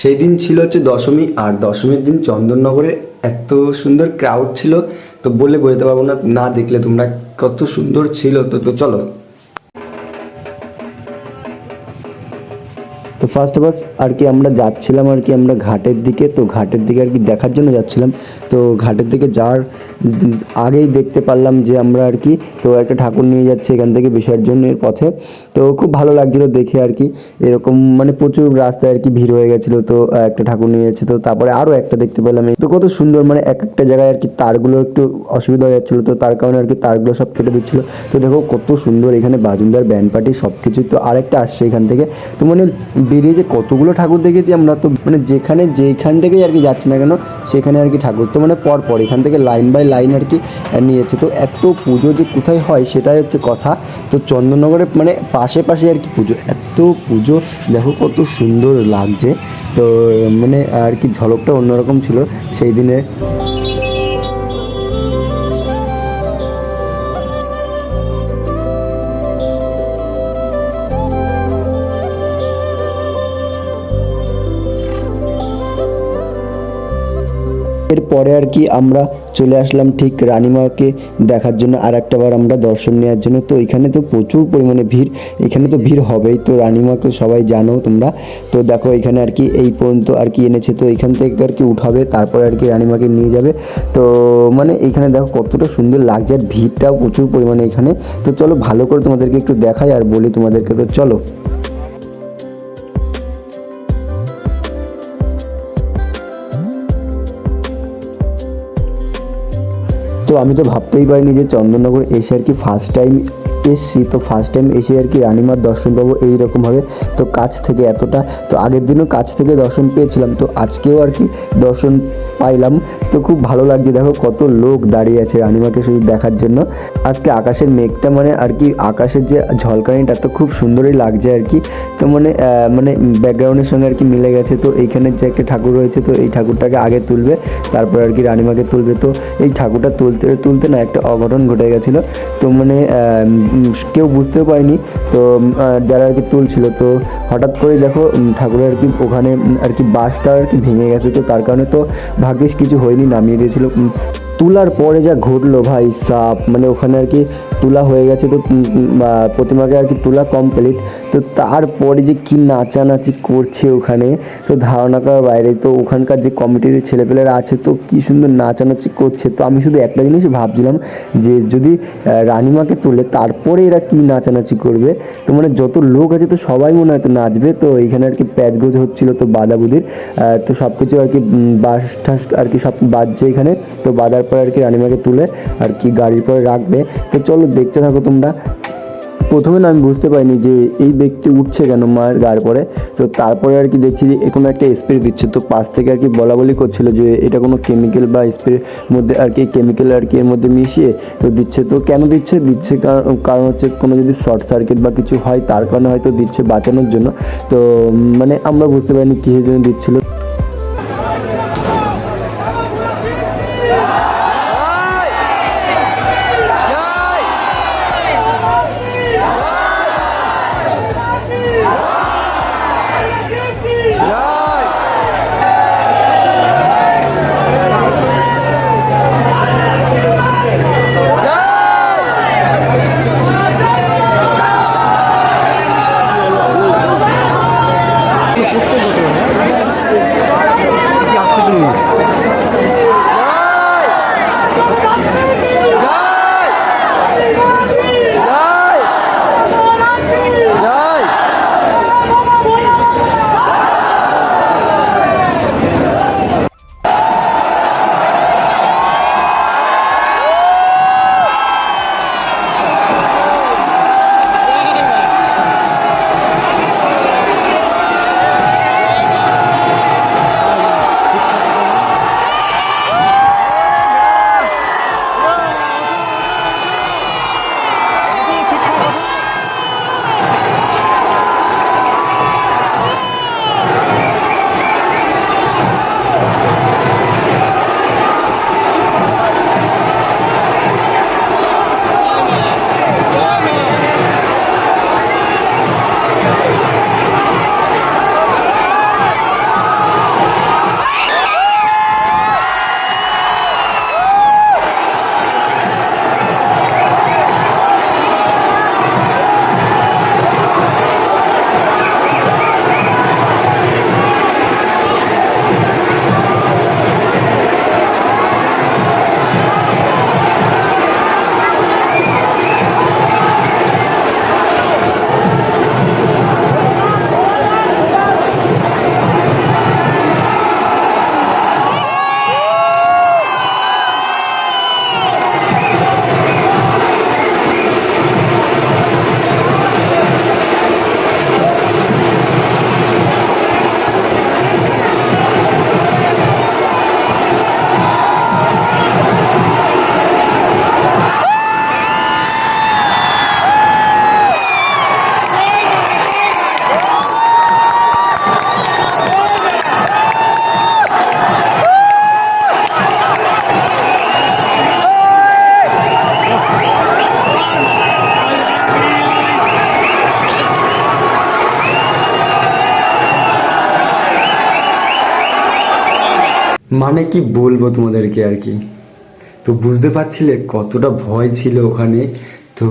সেই দিন ছিল হচ্ছে দশমী, আর দশমীর দিন চন্দননগরে এত সুন্দর ক্রাউড ছিল, তো বলে বোঝাতে পারব না না দেখলে তোমরা কত সুন্দর ছিল, তো তো চলো। তো ফার্স্ট অফ আর কি আমরা যাচ্ছিলাম, আর কি আমরা ঘাটের দিকে, তো ঘাটের দিকে আর কি দেখার জন্য যাচ্ছিলাম। তো ঘাটের দিকে যাওয়ার আগেই দেখতে পারলাম যে আমরা আর কি, তো একটা ঠাকুর নিয়ে যাচ্ছি এখান থেকে বিসর্জনের পথে। তো খুব ভালো লাগছিল দেখে আর কি। এরকম মানে প্রচুর রাস্তায় আর কি ভিড় হয়ে গেছিল, তো একটা ঠাকুর নিয়ে যাচ্ছে তো তারপরে আরও একটা দেখতে পেলাম। তো কত সুন্দর মানে এক একটা জায়গায় আর কি তারগুলো একটু অসুবিধা হয়ে যাচ্ছিল, তো তার কারণে আর কি তারগুলো সব কেটে দিচ্ছিল। তো দেখো কত সুন্দর এখানে বাজুনদার ব্যান্ড পার্টি সব কিছু তো আরেকটা আসছে এখান থেকে। তো মানে বেরিয়ে যে কতগুলো ঠাকুর দেখেছি আমরা, তো মানে যেখানে যেখান থেকেই আর কি যাচ্ছি না কেন, সেখানে আর কি ঠাকুর। তো মানে পর পর এখান থেকে লাইন বাই লাইন আর কি নিয়েছে, তো এত পুজো যে কোথায় হয় সেটাই হচ্ছে কথা। তো চন্দননগরে মানে পাশে পাশে আর কি পুজো, এত পুজো, দেখো কত সুন্দর লাগছে। তো মানে আর কি ঝলকটা অন্যরকম ছিল। সেই দিনের এরপরে আর কি আমরা চলে আসলাম ঠিক রানীমাকে দেখার জন্য আর একটা বার আমরা দর্শন নেওয়ার জন্য। তো এখানে তো প্রচুর পরিমাণে ভিড়, এখানে তো ভিড় হবেই। তো রানীমাকে সবাই জানো তোমরা। তো দেখো এখানে আর কি এই পর্যন্ত আর কি এনেছে। তো এখান থেকে আর কি উঠাবে, তারপরে আর কি রানীমাকে নিয়ে যাবে। তো মানে এখানে দেখো কতটা সুন্দর লাগছে আর ভিড়টাও প্রচুর পরিমাণে এখানে। তো চলো ভালো করে তোমাদেরকে একটু দেখাই আর বলি তোমাদেরকে। তো চলো। তো আমি তো ভাবতেই পারিনি যে চন্দননগর এসে আর কি ফার্স্ট টাইম এসছি তো ফার্স্ট টাইম এসে আর কি রানীমার দর্শন পাবো এইরকমভাবে তো কাছ থেকে এতটা, তো আগের দিনও কাছ থেকে দর্শন পেয়েছিলাম। তো আজকেও আর কি দর্শন পাইলাম। তো খুব ভালো লাগছে, দেখো কত লোক দাঁড়িয়ে আছে রানীমাকে শুধু দেখার জন্য। আজকে আকাশের মেঘটা মানে আর কি আকাশের যে ঝলকানিটা তো খুব সুন্দরই লাগছে আর কি। তো মানে মানে ব্যাকগ্রাউন্ডের সঙ্গে আর কি মিলে গেছে। তো এইখানে যে একটা ঠাকুর রয়েছে, তো এই ঠাকুরটাকে আগে তুলবে, তারপর আর কি রানীমাকে তুলবে। তো এই ঠাকুরটা তুলতে তুলতে না একটা অঘটন ঘটে গেছিল। তো মানে কেউ বুঝতেও পারেনি। তো যারা আর কি তুলছিল, তো হঠাৎ করে দেখো ঠাকুরের আর কি ওখানে আর কি বাসটা আর কি ভেঙে গেছে। তো তার কারণে তো ভাগ্যিস কিছু হয়নি, নামিয়ে দিয়েছিল। তোলার পরে যা ঘটলো ভাই, সাপ মানে ওখানে আর কি তোলা হয়ে গেছে তো প্রতিমাকে আর কি তোলা কমপ্লিট তো তারপরে যে কি নাচানাচি করছে ওখানে, তো ধারণা করার বাইরে, তো ওখানকার যে কমিটির ছেলেপেলেরা আছে, তো কি সুন্দর নাচানাচি করছে, তো আমি শুধু একটা জিনিস ভাবছিলাম যে যদি রানিমাকে তোলে তারপরে এরা কি নাচানাচি করবে, তো মানে যত লোক আছে তো সবাই মনে হয় তো নাচবে, তো এখানে আর কি প্যাচগোজ হচ্ছিল তো বাদাবুদির তো সব কিছু আর কি বাস ঠাস আর কি সব বাজছে এখানে, তো বাজার পরে আর কি রানিমাকে তুলে আর কি গাড়ির পরে রাখবে। তো চলো দেখতে থাকো তোমরা। প্রথমে না আমি বুঝতে পারিনি যে এই ব্যক্তি উঠছে কেন মায়ের গায়ের পরে। তো তারপরে আর কি দেখছি যে কোনো একটা স্প্রে দিচ্ছে। তো পাশ থেকে আর কি বলা বলি করছিল যে এটা কোনো কেমিক্যাল বা স্প্রের মধ্যে আর কি কেমিক্যাল আর কি এর মধ্যে মিশিয়ে তো দিচ্ছে। তো কেন দিচ্ছে? দিচ্ছে কারণ হচ্ছে কোনো যদি শর্ট সার্কিট বা কিছু হয় তার কারণে হয়তো দিচ্ছে বাঁচানোর জন্য। তো মানে আমরা বুঝতে পারিনি কিসের জন্য দিচ্ছিল। মানে কি বলব তোমাদেরকে আর কি? তো বুঝতে পারছিলে কতটা ভয় ছিল ওখানে? তো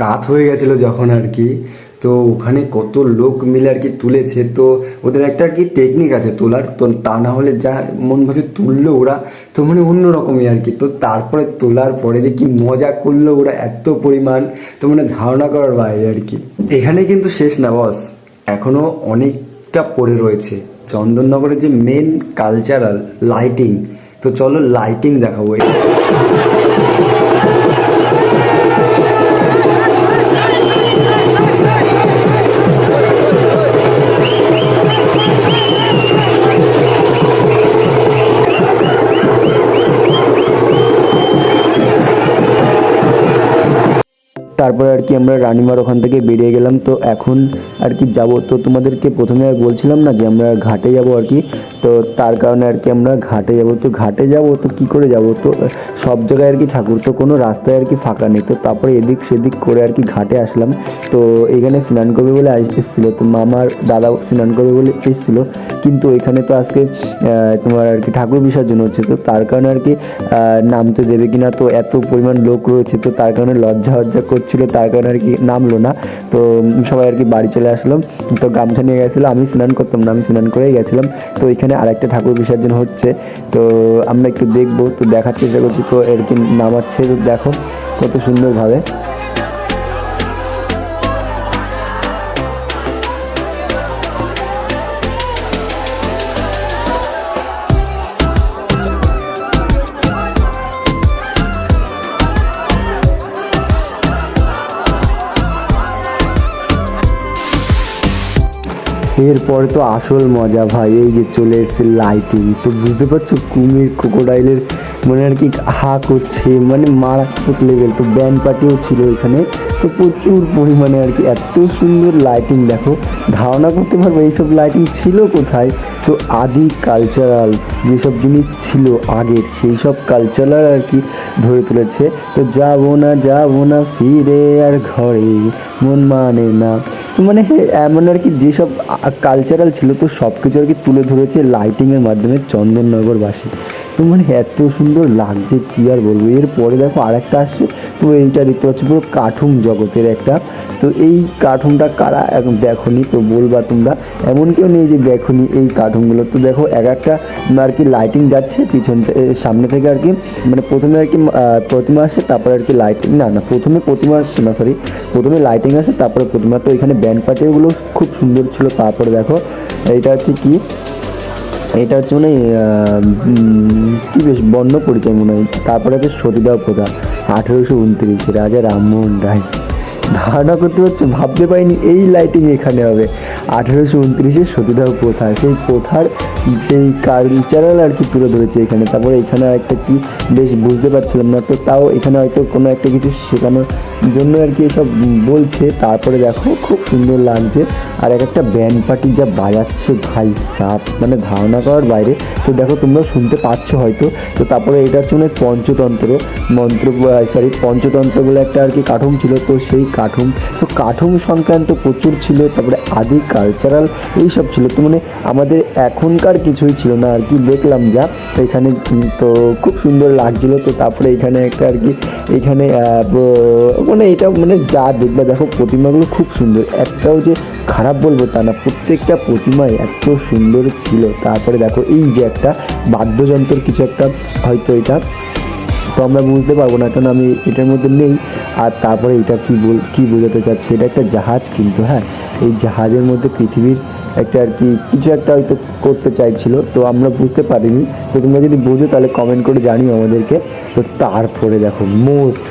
কাত হয়ে গেছিল যখন আর কি। তো ওখানে কত লোক মিলে আর কি তুলেছে। তো ওদের একটা আর কি টেকনিক আছে তোলার। তো তা না হলে যা মনভাবে তুললো ওরা। তো মানে অন্যরকমই আর কি। তো তারপরে তোলার পরে যে কি মজা করল ওরা এত পরিমাণ। তো মানে ধারণা করার বাইরে আর কি। এখানে কিন্তু শেষ না বস এখনও অনেকটা পড়ে রয়েছে। চন্দননগরের যে মেন কালচারাল লাইটিং তো চলো লাইটিং দেখাবো। তারপরে আর কি আমরা রানিমার ওখান থেকে বেরিয়ে গেলাম। তো এখন আর কি যাব। তো তোমাদেরকে প্রথমে বলছিলাম না যে আমরা ঘাটে যাব আর কি। তো তার কারণে আর কি আমরা ঘাটে যাব। তো ঘাটে যাব তো কি করে যাব? তো সব জায়গায় আর কি ঠাকুর। তো কোনো রাস্তায় আর কি ফাঁকা নেই। তো তারপরে এদিক সেদিক করে আর কি ঘাটে আসলাম। তো এখানে স্নান করবে বলে এসেছিল। তো মামার দাদা স্নান করবে বলে এসেছিল। কিন্তু এখানে তো আজকে তোমার আর কি ঠাকুর বিসর্জন হচ্ছে। তো তার কারণে আর কি নামতে দেবে কিনা তো এত পরিমাণ লোক রয়েছে। তো তার কারণে লজ্জা লজ্জা করছিল তার কারণে আর কি নামলো না। তো সবাই আর কি বাড়ি চলে আসলাম তো গামছা নিয়ে গেছিল, আমি স্নান করতাম না, আমি স্নান করেই গেছিলাম। তো এখানে আরেকটা ঠাকুর বিসর্জন হচ্ছে। তো আমরা একটু দেখব, তো দেখার চেষ্টা করছি। তো এর কি নামাচ্ছে দেখো কত সুন্দরভাবে। এরপরে তো আসল মজা ভাই, এই যে চলে এসছে লাইটিং তো বুঝতে পারছ, কুমির ক্রোকোডাইলের মানে আর কি হা করছে মানে মারাত্মক লেভেল তো ব্যান্ড পার্টিও ছিল এখানে। তো প্রচুর পরিমাণে আর কি, এত সুন্দর লাইটিং দেখো। ধারণা করতে পারব এইসব লাইটিং ছিল কোথায়? তো আদি কালচারাল যেসব জিনিস ছিল আগের, সেই সব কালচারাল আর কি ধরে তুলেছে। তো যাব না যাব না ফিরে আর ঘরে, মন মানে না। তো মানে এমন আর কি যেসব কালচারাল ছিল, তো সব কিছু আর কি তুলে ধরেছে লাইটিংয়ের মাধ্যমে চন্দননগরবাসী। মানে এত সুন্দর লাগছে, কী আর বলব? এরপরে দেখো আরেকটা আসছে, তো এইটা দেখতে পাচ্ছ পুরো কার্টুন জগতের একটা। তো এই কার্টুনটা কারা এখন দেখোনি? তো বলবা তোমরা। এমন কেউ নেই যে দেখোনি এই কার্টুনগুলো। তো দেখো, এক একটা আর কি লাইটিং যাচ্ছে, পিছন সামনে থেকে আর কি মানে প্রথমে আর কি প্রতিমা আসে, তারপরে আর কি লাইটিং না না, প্রথমে প্রতিমা আসছে না সরি প্রথমে লাইটিং আসে, তারপরে প্রতিমা। তো এখানে ব্যান্ড পার্টিগুলো খুব সুন্দর ছিল, তারপরে দেখো, এইটা হচ্ছে কি? এটা হচ্ছে মানে কি বেশ বর্ণ পরিচয় মনে হয়। তারপরে হচ্ছে সতীদাহ প্রথা, আঠেরোশো উনত্রিশে, রাজা রামমোহন রায়। ধারণা করতে পারছ? ভাবতে পারিনি এই লাইটিং এখানে হবে। আঠেরোশো উনত্রিশে সতীদাহ প্রথা, সেই প্রথার সেই কালচারাল আর কি তুলে ধরেছে এখানে। তারপরে এখানে একটা কি, বেশ বুঝতে পারছিলাম না, তো তাও এখানে হয়তো কোনো একটা কিছু শেখানোর জন্য আর কি এসব বলছে। তারপরে দেখো, খুব সুন্দর লাগছে। আর এক একটা ব্যান্ড পার্টি যা বাজাচ্ছে, ভাই সাপ মানে ধারণা করার বাইরে। তো দেখো, তোমরা শুনতে পাচ্ছ হয়তো। তো তারপরে এটা হচ্ছে মানে পঞ্চতন্ত্র মন্ত্র সরি পঞ্চতন্ত্র বলে একটা আর কি কাঠুম ছিল। তো সেই কাঠুম, তো কাঠুম সংক্রান্ত প্রচুর ছিল। তারপরে আদি কালচারাল এইসব ছিল। তো মানে আমাদের এখনকার কিছুই ছিল না আর কি। দেখলাম যা এখানে তো খুব সুন্দর লাগছিল। তো তারপরে এখানে একটা আর কি, এখানে মানে এটা মানে যা দেখবে, দেখো প্রতিমাগুলো খুব সুন্দর। একটাও যে খারাপ বলব তা না, প্রত্যেকটা প্রতিমাই এত সুন্দর ছিল। তারপরে দেখো এই যে একটা বাদ্যযন্ত্রের কিছু একটা হয়তো এটা। তো আমরা বুঝতে পারব না কারণ আমি এটার মধ্যে নেই। আর তারপরে এটা কি বল, কি বোঝাতে চাচ্ছে? এটা একটা জাহাজ কিন্তু হ্যাঁ? এই জাহাজের মধ্যে পৃথিবীর একটা আর কি কিছু একটা হয়তো করতে চাইছিল, তো আমরা বুঝতে পারিনি। তো তোমরা যদি বোঝো তাহলে কমেন্ট করে জানিও আমাদেরকে। তো তারপরে দেখো মোস্ট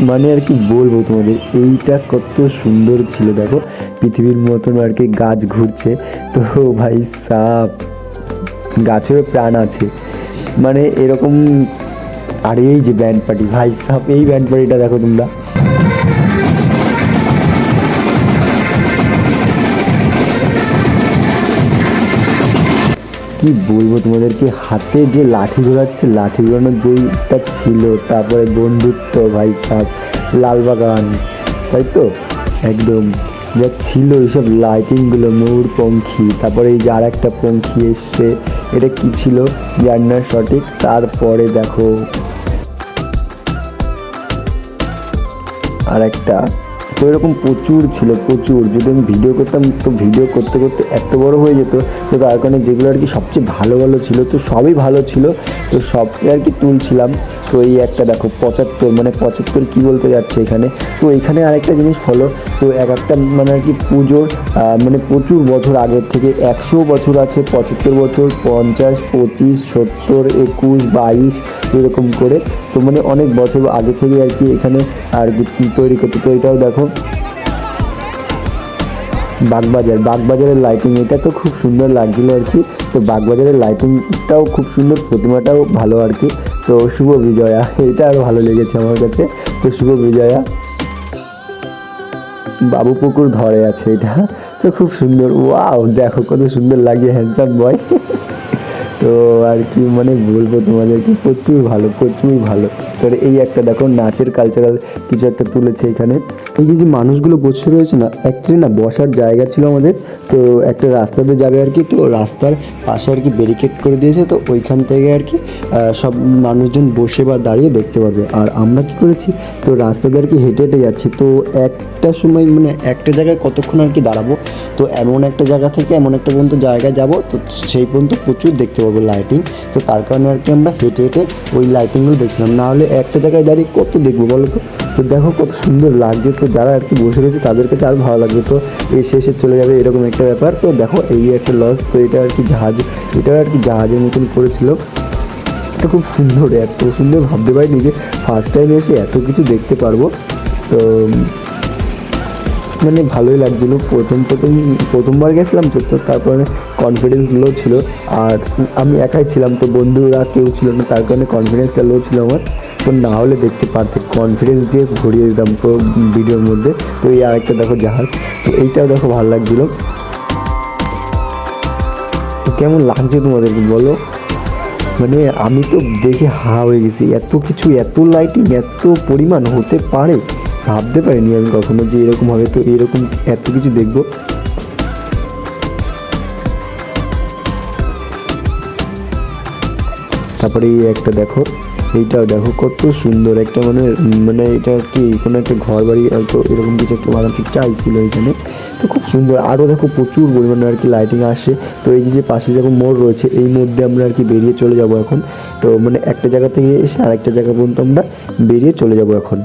মানে আর কি বলব তোমাদের, এইটা কত সুন্দর ছিল, দেখো, পৃথিবীর মতন আর কি গাছ ঘুরছে। তো ভাই সাপ, গাছেরও প্রাণ আছে। মানে এরকম, আর এই যে ব্যান্ড পার্টি ভাই সাপ, এই ব্যান্ড পার্টিটা দেখো তোমরা। কি বলব তোমাদেরকে? হাতে যে লাঠি ঘোরাচ্ছে, লাঠি ঘোরানোর যেইটা ছিল, তারপরে বন্ধুত্ব ভাই সাহ লালবাগান তাই তো? একদম। যা ছিল এইসব লাইটিংগুলো ময়ূর পঙ্খী, তারপরে এই যে আর একটা পঙ্খী এসছে, এটা কি ছিল? জানি না সঠিক। তারপরে দেখো। আর একটা তো এরকম প্রচুর ছিল, প্রচুর। যদি আমি ভিডিও করতাম, তো ভিডিও করতে করতে এত বড় হয়ে যেত তো তার কারণে যেগুলো আর কি সবচেয়ে ভালো ভালো ছিল, তো সবই ভালো ছিল। তো সবকে আর কি তুলছিলাম। তো এই একটা দেখো, পঁচাত্তর মানে পঁচাত্তর কী বলতে যাচ্ছে এখানে? তো এখানে আরেকটা জিনিস ফলো তো এক একটা মানে আর কি পুজোর মানে প্রচুর বছর আগের থেকে একশো বছর আছে, পঁচাত্তর বছর, পঞ্চাশ, পঁচিশ, সত্তর, একুশ, বাইশ, এরকম করে। তো মানে অনেক বছর আগে থেকে আর কি এখানে আর কি তৈরি করতে তো এটাও দেখো। বাগবাজার, বাগবাজারের লাইটিং এটা তো খুব সুন্দর লাগছিল আর কি। তো বাগবাজারের লাইটিংটাও খুব সুন্দর, প্রতিমাটাও ভালো আর কি। তো শুভ বিজয়া, এটা আরও ভালো লেগেছে আমার কাছে। তো শুভ বিজয়া, বাবু পুকুর ধরে আছে এটা। তো খুব সুন্দর, ওয়াও, দেখো কত সুন্দর লাগে হ্যান্ডসাম বয় তো আর কি মানে বলব তোমাদেরকে, প্রচুর ভালো প্রচুর ভালো। তো এই একটা দেখো, নাচের কালচারাল কিছু একটা তুলেছে এখানে। এই যে যে মানুষগুলো বসে রয়েছে না অ্যাকচুয়ালি না বসার জায়গা ছিল আমাদের, তো একটা রাস্তাতে যাবে আর কি, তো রাস্তার পাশে আর কি ব্যারিকেড করে দিয়েছে, তো ওইখান থেকে আর কি সব মানুষজন বসে বা দাঁড়িয়ে দেখতে পারবে। আর আমরা কি করেছি, তো রাস্তাতে আর কি হেঁটে হেঁটে যাচ্ছি। তো একটা সময় মানে একটা জায়গায় কতক্ষণ আর কি দাঁড়াবো, তো এমন একটা জায়গা থেকে এমন একটা পর্যন্ত জায়গায় যাব, তো সেই পর্যন্ত প্রচুর দেখতে পাবো লাইটিং তো তার কারণে আর কি আমরা হেঁটে হেঁটে ওই লাইটিংগুলো দেখছিলাম। না হলে একটা জায়গায় দাঁড়িয়ে কত দেখব বলো তো? তো দেখো কত সুন্দর লাগছে, তো যারা আর কি বসে রয়েছে তাদের কাছে আরও ভালো লাগবে তো এসে এসে চলে যাবে এরকম একটা ব্যাপার। তো দেখো এই একটা লস তো এটা আর কি জাহাজ এটা আর কি জাহাজের মতন করেছিল। এটা খুব সুন্দর, এত সুন্দর ভাবতে পারিনি যে ফার্স্ট টাইম এসে এত কিছু দেখতে পারব। তো মানে ভালোই লাগছিল। প্রথম প্রথম, প্রথমবার গেছিলাম তো তো তারপরে কনফিডেন্স লো ছিল। আর আমি একাই ছিলাম তো, বন্ধুরা কেউ ছিল না, তার কারণে কনফিডেন্সটা লো ছিল আমার। তো না হলে দেখতে পারতে কনফিডেন্স দিয়ে ঘুরিয়ে দিতাম পুরো ভিডিওর মধ্যে। তো এই আরেকটা দেখো জাহাজ, তো এইটাও দেখো ভালো লাগছিল। তো কেমন লাগছে তোমাদেরকে বলো? মানে আমি তো দেখে হা হয়ে গেছি, এত কিছু, এত লাইটিং এত পরিমাণ হতে পারে। ভাবতে পারিনি আমি কখনো যে এরকম হবে। তো এরকম এত কিছু দেখব। তারপরে এই একটা দেখো, এইটাও দেখো কত সুন্দর একটা মানে মানে এটা কি কোনো একটা ঘর বাড়ি হয়তো এরকম কিছু একটা বানাতে চাইছিল এখানে। তো খুব সুন্দর আরও দেখো প্রচুর পরিমাণে আর কি লাইটিং আসে। তো এই যে পাশে যখন মোড় রয়েছে, এই মধ্যে আমরা আর কি বেরিয়ে চলে যাব এখন। তো মানে একটা জায়গা থেকে এসে আরেকটা জায়গা পর্যন্ত আমরা বেরিয়ে চলে যাব এখন।